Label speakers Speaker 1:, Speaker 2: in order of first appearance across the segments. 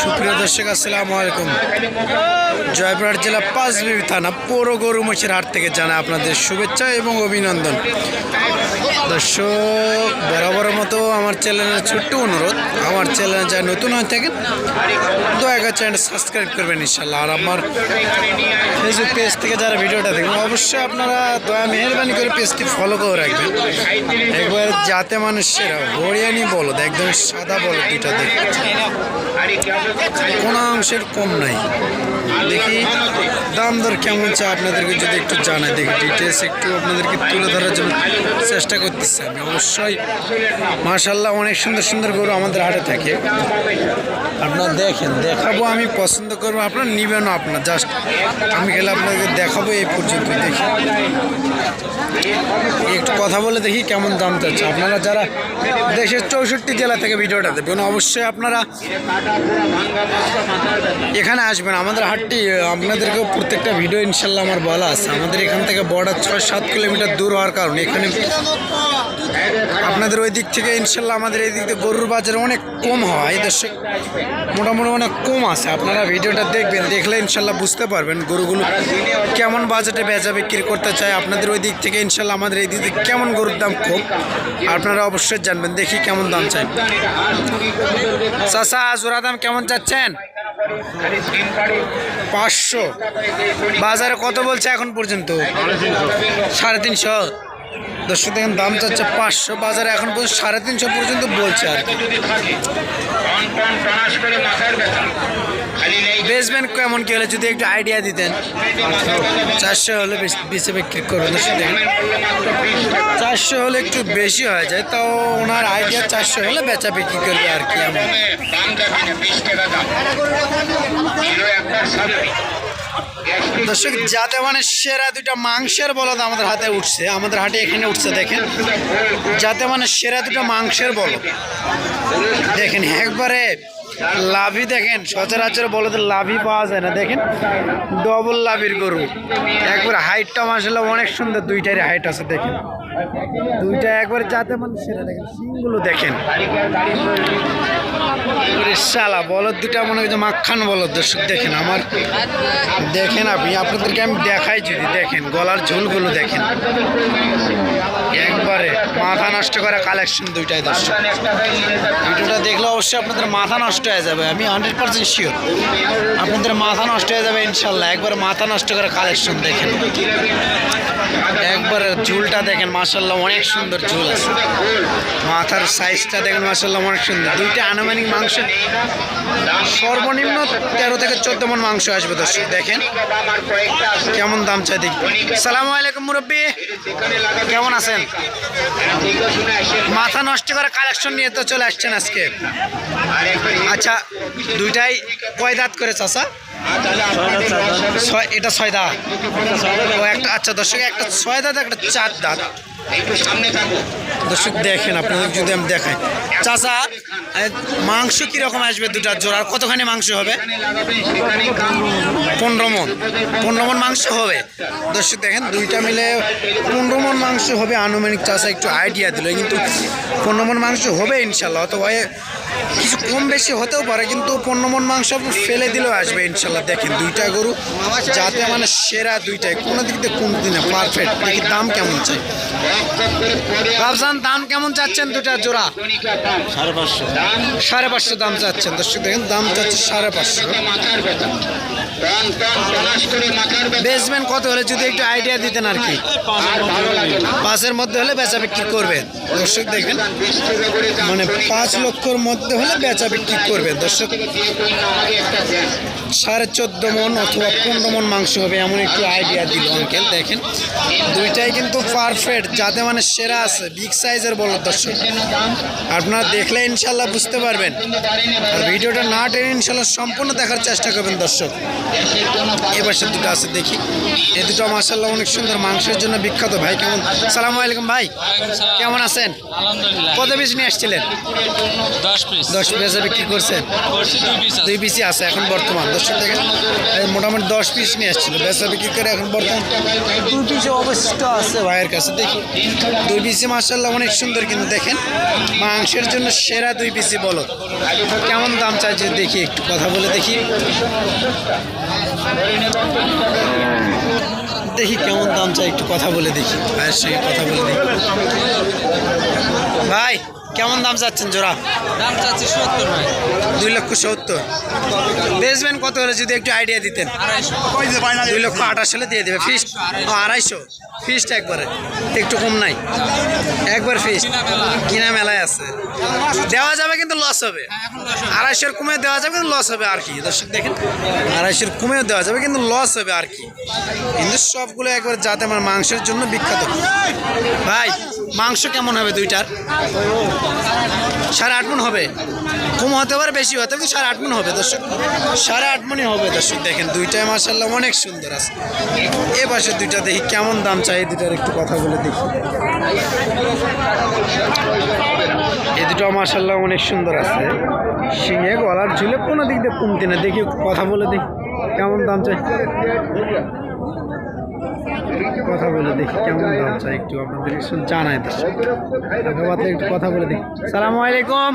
Speaker 1: সুপ্রিয় দর্শক, আসসালামু আলাইকুম। জয়পুরহাট জেলা পাঁচবিবি থানা পৌর গরু গরুমসির হাট থেকে জানায় আপনাদের শুভেচ্ছা এবং অভিনন্দন। দর্শক বরাবর মতো আমার চ্যানেলের ছোট্ট অনুরোধ, আমার চ্যানেলে যা নতুন হয়ে থাকেন করে চ্যানেল সাবস্ক্রাইব করবেন ইনশাল্লাহ আর আমার ফেসবুক পেজ থেকে যারা ভিডিওটা দেখবেন, অবশ্যই আপনারা দয়া মেহরবানি করে পেজটি ফলো করে রাখবেন। একবার যাতে মানুষেরা হরিয়ানি বলদ একদম সাদা বলো, দুইটা দেখ। কোনো অংশের কম নাই। দেখি দাম দর কেমন চা আপনাদেরকে যদি একটু জানাই দেখি ডিটেলস একটু আপনাদেরকে তুলে ধরার জন্য চেষ্টা করতেছি আমি। অবশ্যই মার্শাল্লাহ অনেক সুন্দর সুন্দর গরু আমাদের হাটে থাকে। আপনারা দেখেন, দেখাবো আমি, পছন্দ করব আপনার নিবেনও আপনার। জাস্ট আমি গেলে আপনাদেরকে দেখাবো এই পর্যন্ত, দেখি। একটু কথা বলে দেখি কেমন দাম চাচ্ছে। আপনারা যারা দেশের চৌষট্টি জেলা থেকে ভিডিওটা দেবেন অবশ্যই আপনারা এখানে আসবেন। আমাদের হাটটি আপনাদেরকেও প্রত্যেকটা ভিডিও ইনশাল্লাহ আমার বলা আছে। আমাদের এখান থেকে বর্ডার ছয় সাত কিলোমিটার দূর হওয়ার কারণে এখানে আপনাদের ওই দিক থেকে ইনশাল্লাহ আমাদের এই দিক থেকে গরুর বাজার অনেক কম হয় দর্শক মোটামুটি অনেক কম আছে। আপনারা ভিডিওটা দেখবেন, দেখলে ইনশাল্লাহ বুঝতে পারবেন গরুগুলো কেমন বাজেটে বেচা বিক্রি করতে চায়। আপনাদের ওই দিক থেকে ইনশাল্লাহ আমাদের এই দিক থেকে কেমন গরুর দাম কম আপনারা অবশ্যই জানবেন, দেখি কেমন দাম চাই। চাষা জোড়া দাম কেমন চাচ্ছেন? পাঁচশো। বাজারে কত বলছে এখন পর্যন্ত? সাড়ে তিনশো। দর্শক, দেখেন দাম চাচ্ছে পাঁচশো, বাজারে এখন পর্যন্ত সাড়ে তিনশো পর্যন্ত বলছে আর বেসবেন কেমন কি হলে যদি একটু আইডিয়া দিতেন? চারশো হলে বেশ- বিক্রি করবেন। চারশো হলে একটু বেশি হয়ে যায় তাও ওনার আইডিয়া চারশো হলে বেচা বিক্রি করবে আর কি এমন। দর্শক যাতে মানে সেরা দুইটা মাংসের বলদ আমাদের হাতে উঠছে। আমাদের হাটে এখানে উঠছে, দেখেন। যাতে মানে সেরা দুটো মাংসের বলদ। দেখেন, একবারে লাভই দেখেন, সচরাচর বলদের লাভই পাওয়া যায় না। দেখেন ডবল লাভির গরু। একবার হাইটটা মাসাল্লাহ অনেক সুন্দর, দুইটারই হাইট আছে, দেখেন। দুইটা একবার যাতে মানে সেরা দেখেন, সিংগুলো দেখেন। শালা, বলদ দুটা মনে হচ্ছে মাখান বলদ, দর্শক দেখেন আমার। দেখেন আপনি, আপনাদেরকে আমি দেখাই যদি, দেখেন, গলার ঝুলগুলো দেখেন। একবারে মাথা নষ্ট করা কালেকশন দুইটাই, দর্শক। ভিডিওটা দেখলে অবশ্যই আপনাদের মাথা নষ্ট হয়ে যাবে, আমি হান্ড্রেড পার্সেন্ট শিওর আপনাদের মাথা নষ্ট হয়ে যাবে ইনশাল্লাহ। একবার মাথা নষ্ট করা কালেকশন দেখেন। একবার ঝুলটা দেখেন মাসাল্লাহ অনেক সুন্দর ঝুল আছে। মাথার সাইজটা দেখেন মাসাল্লাহ অনেক সুন্দর। দুইটা আনুমানিক মাংস, সর্বনিম্ন তেরো থেকে চোদ্দ মন মাংস আসবে দর্শক, দেখেন। কেমন দাম চাই দেখি। সালামু আলাইকুম মুরব্বী, কেমন আছেন? মাথা নষ্ট করে কালেকশন নিয়ে তো চলে আসছেন আজকে। আচ্ছা দুইটাই কয় দাঁত করে চাষা এটা ছয় দাঁত। ও একটা আচ্ছা দর্শক, একটা ছয় দাঁত, একটা চার দাঁত। দর্শক, দেখেন আপনাদের যদি আমি দেখাই। চাচা মাংস কীরকম আসবে দুটার জোড়ার কতখানি মাংস হবে? পনেরো মন। পনেরো মন মাংস হবে। দর্শক, দেখেন, দুইটা মিলে পনেরো মন মাংস হবে। আনুমানিক চাষা একটু আইডিয়া দিল। কিন্তু পনেরো মন মাংস হবে ইনশাল্লাহ এ কিছু কম বেশি হতেও পারে কিন্তু পনেরো মন মাংস ফেলে দিলেও আসবে ইনশাল্লাহ। দেখেন দুইটা গরু যাতে মানে সেরা দুইটাই। কোনো দিক দিয়ে কোনো দিনে পারফেক্ট দেখি দাম কেমন চাই। ভাবসান দাম কেমন চাচ্ছেন দুটা জোড়া?
Speaker 2: সাড়ে পাঁচশো।
Speaker 1: সাড়ে পাঁচশো দাম চাচ্ছেন। দর্শক দেখেন দাম চাচ্ছে সাড়ে পাঁচশো। বেসমেন্ট কত হলে যদি একটু আইডিয়া দিতেন আর কি? পাঁচের মধ্যে হলে বেচা বিক্রি করবেন। দর্শক দেখবেন মানে পাঁচ লক্ষর মধ্যে হলে বেচা বিক্রি করবেন দর্শক সাড়ে চোদ্দ মন অথবা পনেরো মন মাংস হবে এমন একটু আইডিয়া দিল অঙ্কেল দেখেন দুইটাই কিন্তু পারফেক্ট যাতে মানে সেরা আছে বিগ সাইজের বলো দর্শক। আপনারা দেখলে ইনশাল্লাহ বুঝতে পারবেন। আর ভিডিওটা না টেনে ইনশাল্লাহ সম্পূর্ণ দেখার চেষ্টা করবেন দর্শক। এবার সে দুটো আছে দেখি। এই দুটো মাসাল্লাহ অনেক সুন্দর মাংসের জন্য বিখ্যাত। ভাই কেমন? সালাম আলাইকুম ভাই। কেমন আছেন? কত পিস নিয়ে আসছিলেন?
Speaker 3: দশ
Speaker 1: দশ পিসে বিক্রি করছেন
Speaker 3: দুই পিস আছে।
Speaker 1: পিসই আছে এখন বর্তমান। দর্শক এই মোটামুটি দশ পিস নিয়ে আসছিল। বেচা বিক্রি করে এখন বর্তমান দুই পিসে অবশিষ্ট আছে ভাইয়ের কাছে। দেখি দুই পিসি মার্শাল্লাহ অনেক সুন্দর কিন্তু দেখেন। মাংসের জন্য সেরা দুই পিসি বলো কেমন দাম চাইছে দেখি একটু কথা বলে দেখি। দেখি কেমন দাম চাই একটু কথা বলে দেখি। ভাইয়ের সঙ্গে কথা বলে দেখি। ভাই কেমন দাম চাচ্ছেন জোড়া?
Speaker 3: দাম চাচ্ছি সত্তর ভাই।
Speaker 1: দুই লক্ষ সত্তর। বেচবেন কত হলে যদি একটু আইডিয়া দিতেন? দুই লক্ষ আঠাশ হলে দিয়ে দেবে। ফিস্ট ও আড়াইশো। ফিস্ট একবারে। একটু কম নাই। একবার ফিস্ট কিনা মেলায় আছে। দেওয়া যাবে কিন্তু লস হবে। আড়াইশোর কমে দেওয়া যাবে কিন্তু লস হবে আর কি। দর্শক দেখেন আড়াইশোর কমেও দেওয়া যাবে কিন্তু লস হবে আর কি। কিন্তু সবগুলো একবার যাতে আমার মাংসের জন্য বিখ্যাত। ভাই মাংস কেমন হবে দুইটার? সাড়ে আট মন হবে। কম হতে পারে বেশি হতে পারে কিন্তু সাড়ে আট মন হবে দর্শক। সাড়ে আট মনই হবে দর্শক, দেখেন দুইটাই মাসাল্লাহ অনেক সুন্দর আছে। এ পাশে দুইটা দেখি কেমন দাম চাই, এই দুটার একটু কথা বলে দেখি। এই দুটো মাসাল্লাহ অনেক সুন্দর আছে। শিঙে গলার ঝুলে কোনো দিক দিয়ে কমতি না। দেখি কথা বলে দেখি, কেমন দাম চাই। কথা বলে দেখি কেমন দাম চাই একটু আপনাদের জানাই আগে একটু কথা বলে দেখি। সালাম আলাইকুম।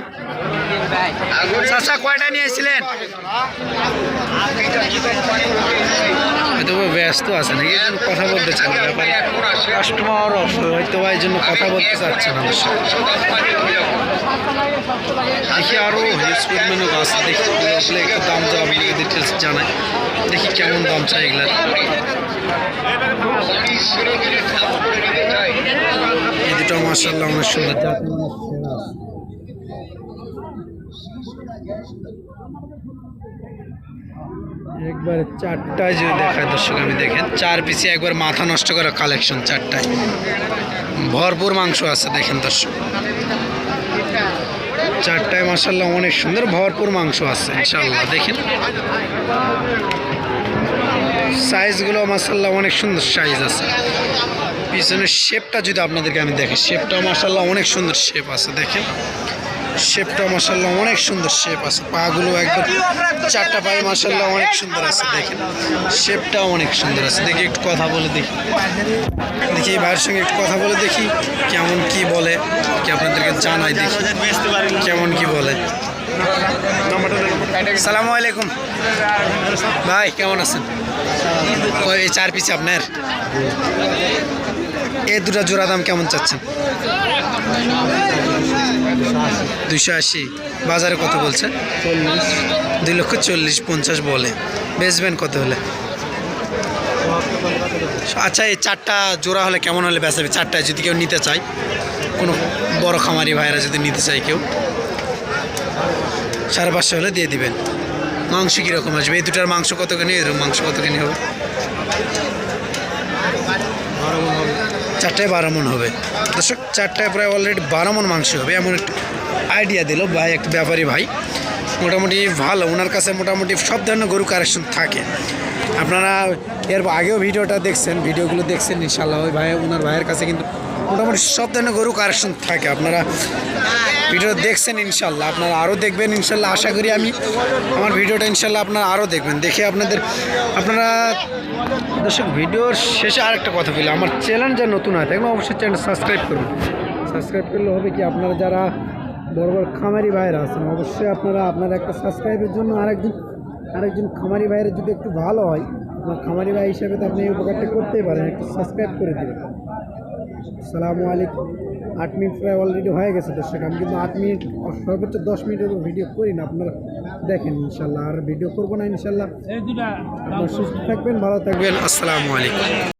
Speaker 1: কয়টা নিয়েছিলেন হয়তো ব্যস্ত আছে নাকি কথা বলতে চান কাস্টমার হয়তো বা এই জন্য কথা বলতে চাচ্ছে না দেখি আরও হিউজ পরিমাণে গাছ দেখি দাম আপনাকে ডিটেলস জানাই। দেখি কেমন দাম চাই এগুলার। এই দুটো মার্শাল্লাহ অনেক সুন্দর। একবারে চারটায় যদি দেখায় দর্শক, আমি দেখেন, চার পিসে একবার মাথা নষ্ট করা কালেকশন চারটায়। ভরপুর মাংস আছে, দেখেন দর্শক। চারটায় মাসাল্লাহ অনেক সুন্দর ভরপুর মাংস আছে ইনশাল্লাহ দেখেন। সাইজগুলো মাসাল্লাহ অনেক সুন্দর সাইজ আছে। পিছনের শেপটা যদি আপনাদেরকে আমি দেখি শেপটা মাসাল্লাহ অনেক সুন্দর শেপ আছে, দেখেন। শেপটা মাসাল্লাহ অনেক সুন্দর শেপ আছে, পাগুলো একদম চারটা পায়ে মাসাল্লাহ অনেক সুন্দর আছে, দেখেন। শেপটাও অনেক সুন্দর আছে, দেখি একটু কথা বলে দেখি। দেখি ভাইয়ের সঙ্গে একটু কথা বলে দেখি, কেমন কি বলে। কি আপনাদেরকে জানাই দেখি? কেমন কি বলে? সালামু আলাইকুম। ভাই, কেমন আছেন? ওই চার পিস আপনার? এই দুটা জোড়া দাম কেমন চাচ্ছেন? দুশো আশি। বাজারে কত বলছে? দুই লক্ষ চল্লিশ, পঞ্চাশ বলে। বেচবেন কত হলে? আচ্ছা এই চারটা জোড়া হলে কেমন হলে বেচাবে চারটায় যদি কেউ নিতে চায়, কোনো বড় খামারি ভাইরা যদি নিতে চায় কেউ সাড়ে পাঁচশো হলে দিয়ে দিবেন। মাংস কীরকম আসবে? এই দুটার মাংস কত কিনে এর মাংস কত কিনে হবে? চারটায় বারো মন হবে। দর্শক চারটায় প্রায় অলরেডি বারো মন মাংস হবে। এমন একটু আইডিয়া দিল ভাই একটা ব্যাপারী ভাই। মোটামুটি ভালো। ওনার কাছে মোটামুটি সব ধরনের গরু কারেকশন থাকে। আপনারা এর আগেও ভিডিওটা দেখছেন ভিডিওগুলো দেখছেন ইনশাল্লাহ ওই ভাই ওনার ভাইয়ের কাছে কিন্তু মোটামুটি সব ধরনের গরু কারেকশন থাকে। আপনারা ভিডিও দেখছেন ইনশাল্লাহ। আপনারা আরও দেখবেন ইনশাল্লাহ। আশা করি আমি আমার ভিডিওটা ইনশাল্লাহ আপনারা আরও দেখবেন। দেখে আপনাদের, আপনারা দর্শক ভিডিওর শেষে আরেকটা কথা বলি। আমার চ্যানেল যা নতুন হয় থাকবে অবশ্যই চ্যানেল সাবস্ক্রাইব করুন। সাবস্ক্রাইব করলে হবে কি, আপনারা যারা বড় বড় খামারি ভাইরা আছেন, অবশ্যই আপনারা আপনারা একটা সাবস্ক্রাইবের জন্য আরেকজন আরেকজন খামারি ভাইয়ের যদি একটু ভালো হয়, আপনার খামারি ভাই হিসাবে তো আপনি এই উপকারটা করতেই পারেন। একটু সাবস্ক্রাইব করে দেবেন। সালামু আলাইকুম। আট মিনিট প্রায় অলরেডি হয়ে গেছে দর্শক, আমি কিন্তু আট মিনিট সর্বোচ্চ দশ মিনিটের ভিডিও করি না, আপনারা দেখেন ইনশাল্লাহ, আর ভিডিও করব না ইনশাল্লাহ। আপনারা সুস্থ থাকবেন, ভালো থাকবেন। আসসালামু আলাইকুম।